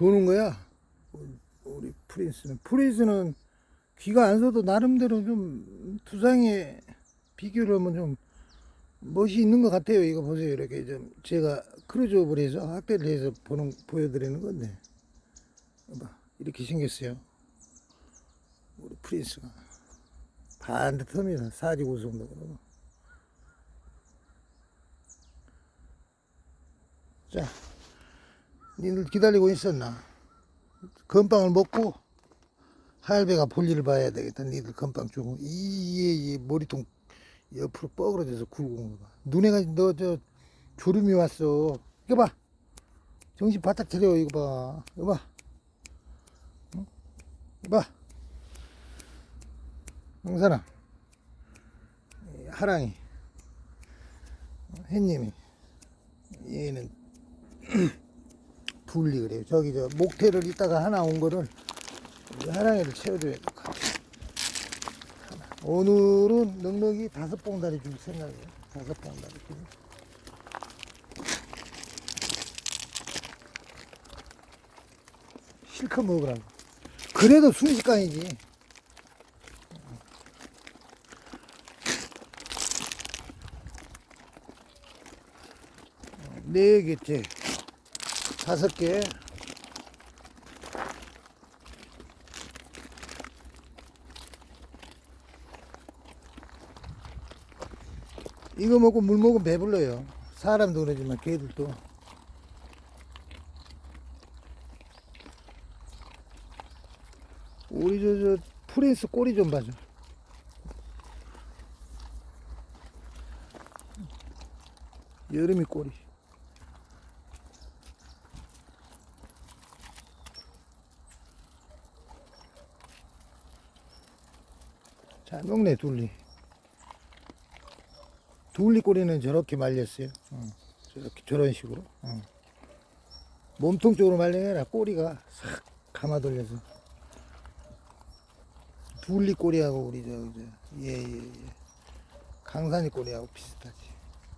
조는 거야. 우리 프린스는. 프린스는 귀가 안 서도 나름대로 좀 두상에 비교를 하면 좀 멋이 있는 것 같아요. 이거 보세요. 이렇게 좀 제가 크루즈업을 해서 학대를 해서 보는, 보여드리는 건데. 봐. 이렇게 생겼어요. 우리 프린스가. 반듯합니다. 사지고성도 그러고. 자, 니들 기다리고 있었나? 건빵을 먹고 할배가 볼일을 봐야 되겠다. 니들 건빵 주고 이이 머리통 옆으로 뻐그러져서 굴고 온거 봐. 눈에가 너저 주름이 왔어. 이거 봐. 정신 바짝 차려 이거 봐. 이거 봐. 응? 이거 봐. 이 하랑이 햇님이 얘는 둘리 그래요. 저기 저 목태를 이따가 하나 온 거를 하랑이를 채워줘야 돼. 하나. 오늘은 넉넉히 다섯 봉다리 줄 생각이에요. 다섯 봉다리. 줄. 실컷 먹으라고. 그래도 순식간이지. 네 개째. 다섯 개. 이거 먹고 물 먹으면 배불러요. 사람도 그러지만 개들도. 우리 저, 저 프린스 꼬리 좀 봐줘. 여름이 꼬리. 잘 먹네 둘리. 둘리 꼬리는 저렇게 말렸어요. 어, 저렇게 저런 식으로. 어. 몸통 쪽으로 아니라 꼬리가 싹 감아 돌려서. 둘리 꼬리하고 우리 저 예예 예, 예. 강산이 꼬리하고 비슷하지.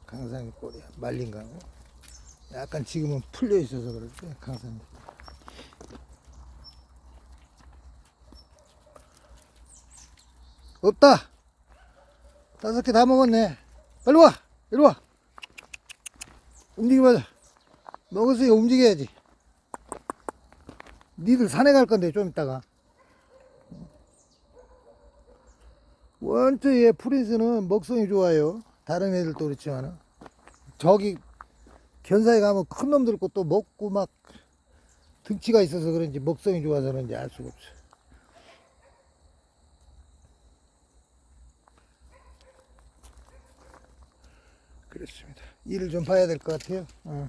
강산이 꼬리야 말린 거하고. 약간 지금은 풀려 있어서 그럴게 강산이. 없다. 다섯 개 다 먹었네. 빨리 와. 이리 와. 움직여보자. 먹었으니까 움직여야지. 니들 산에 갈 건데, 좀 이따가. 원체 얘 프린스는 먹성이 좋아요. 다른 애들도 그렇지만은. 저기, 견사에 가면 큰 놈들 것도 먹고 막 등치가 있어서 그런지 먹성이 좋아서 그런지 알 수가 없어. 그렇습니다. 일을 좀 봐야 될 것 같아요. 어.